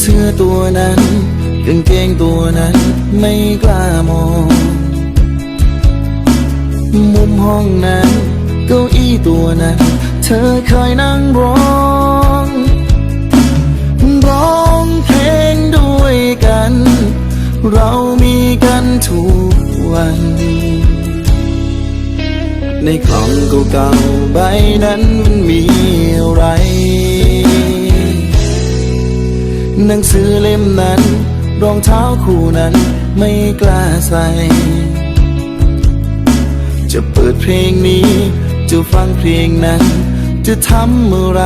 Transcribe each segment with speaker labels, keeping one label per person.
Speaker 1: เสื้อตัวนั้นกางเกงตัวนั้นไม่กล้ามอง มุมห้องนั้นเก้าอี้ตัวนั้น เธอเคยนั่งร้องร้องเพลงด้วยกัน เรามีกันทุกวัน ในกล่องเก่าๆใบนั้นมันมีอะไร หนังสือเล่มนั้น รองเท้าคู่นั้นไม่กล้าใส่ จะเปิดเพลงนี้ จะฟังเพลงนั้น จะทำอะไร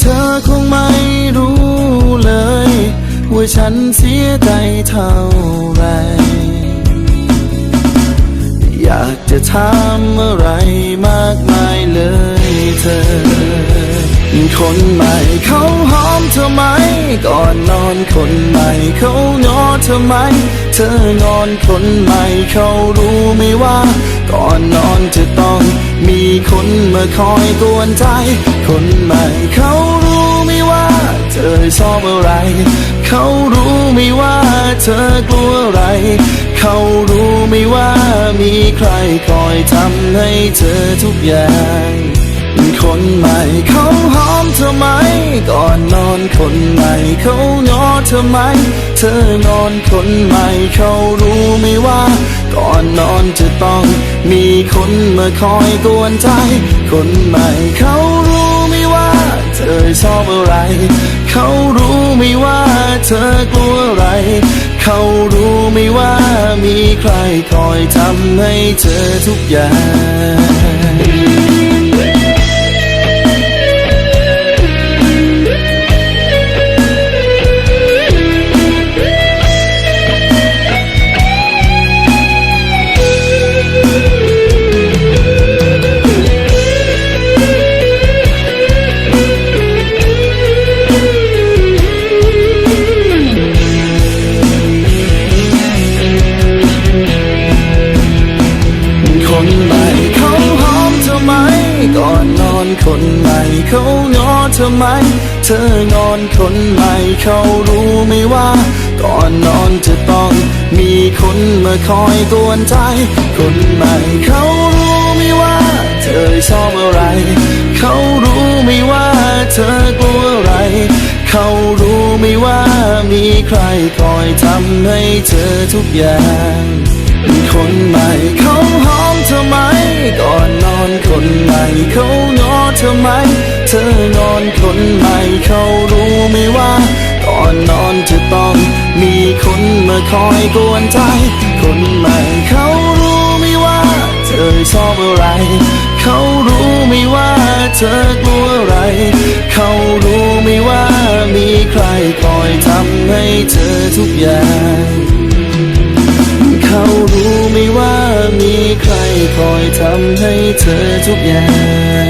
Speaker 1: เธอคงไม่รู้เลย ว่าฉันเสียใจเท่าไร อยากจะถามอะไรมากมายเลยเธอ คนใหม่เขาหอมเธอไหม ก่อนนอนคนใหม่เขางอเธอไหม เธองอนคนใหม่เขารู้ไหมว่า ก่อนนอนจะต้องมีคนมาคอยกวนใจ คนใหม่เขารู้ไหมว่า เธอชอบอะไรเขารู้ไหมว่า เธอกลัวอะไรเขารู้ไหมว่ามีใครคอยทำให้เธอทุกอย่าง คนใหม่เขาหอมเธอไหม ก่อนนอนคนใหม่เขางอเธอไหม เธองอนคนใหม่เขารู้ไหมว่า ก่อนนอนจะต้องมีคนมาคอยกวนใจ คนใหม่เขารู้ไหมว่า เธอชอบอะไร เขารู้ไหมว่าเธอกลัวอะไร เขารู้ไหมว่ามีใครคอยทำให้เธอทุกอย่าง คนใหม่เขางอเธอไหม เธองอนคนใหม่เขารู้ไหมว่า ก่อนนอนจะต้องมีคนมาคอยกวนใจ คนใหม่เขารู้ไหมว่า เธอชอบอะไร เขารู้ไหมว่าเธอกลัวอะไร เขารู้ไหมว่ามีใครคอยทำให้เธอทุกอย่างคนใหม่เขาหอมเธอไหม ก่อนนอนคนใหม่เขา ไหม เธองอนคนใหม่เขารู้ไหมว่าก่อนนอนจะต้องมีคนมาคอยกวนใจ คนใหม่เขารู้ไหมว่า เธอชอบอะไร เขารู้ไหมว่าเธอกลัวอะไร เขารู้ไหมว่ามีใครคอยทำให้เธอทุกอย่างเขารู้ไหมว่ามีใครคอยทำให้เธอทุกอย่าง